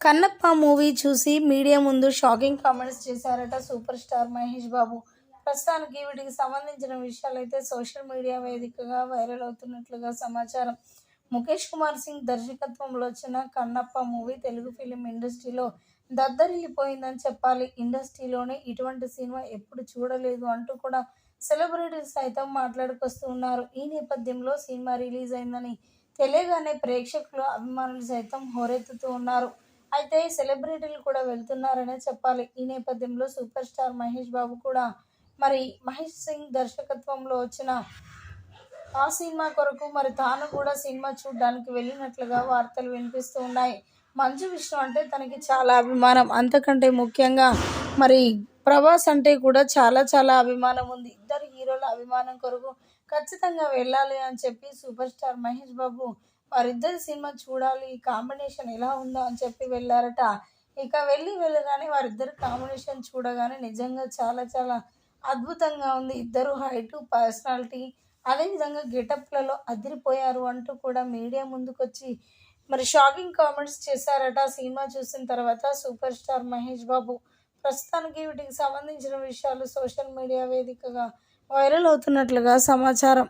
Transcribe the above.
Kannappa movie చూసి media ముందు shocking comments చేశారట సూపర్ స్టార్ మహేష్ బాబు. ప్రస్తుతానికి వీటికి సంబంధించిన విషయాలైతే సోషల్ మీడియా వేదికగా వైరల్ అవుతున్నట్లుగా సమాచారం. ముఖేష్ కుమార్ సింగ్ దర్శకత్వంలో వచ్చిన కన్నప్ప మూవీ తెలుగు ఫిలిం ఇండస్ట్రీలో దద్దరిల్లిపోయిందని చెప్పాలి. ఇండస్ట్రీలోనే ఇటువంటి సినిమా ఎప్పుడు చూడలేదు అంటూ కూడా సెలబ్రిటీస్ సైతం మాట్లాడుకొస్తూ ఉన్నారు. ఈ నేపథ్యంలో సినిమా రిలీజ్ అయిందని తెలియగానే ప్రేక్షకులు అభిమానులు సైతం హోరెత్తుతూ ఉన్నారు. అయితే సెలబ్రిటీలు కూడా వెళ్తున్నారనే చెప్పాలి. ఈ నేపథ్యంలో సూపర్ స్టార్ మహేష్ బాబు కూడా మరి మహేష్ సింగ్ దర్శకత్వంలో వచ్చిన ఆ సినిమా కొరకు మరి తాను కూడా సినిమా చూడడానికి వెళ్ళినట్లుగా వార్తలు వినిపిస్తూ ఉన్నాయి. మంచు విష్ణు అంటే తనకి చాలా అభిమానం. అంతకంటే ముఖ్యంగా మరి ప్రభాస్ అంటే కూడా చాలా చాలా అభిమానం ఉంది. ఇద్దరు హీరోల అభిమానం కొరకు ఖచ్చితంగా వెళ్ళాలి అని చెప్పి సూపర్ స్టార్ మహేష్ బాబు వారిద్దరి సినిమా చూడాలి ఈ కాంబినేషన్ ఎలా ఉందో అని చెప్పి వెళ్ళారట. ఇక వెళ్ళి వెళ్ళగానే వారిద్దరు కాంబినేషన్ చూడగానే నిజంగా చాలా చాలా అద్భుతంగా ఉంది. ఇద్దరు హైటు పర్సనాలిటీ అదేవిధంగా గెటప్లలో అదిరిపోయారు అంటూ కూడా మీడియా ముందుకొచ్చి మరి షాకింగ్ కామెంట్స్ చేశారట. సినిమా చూసిన తర్వాత సూపర్ స్టార్ మహేష్ బాబు ప్రస్తుతానికి వీటికి సంబంధించిన విషయాలు సోషల్ మీడియా వేదికగా వైరల్ అవుతున్నట్లుగా సమాచారం.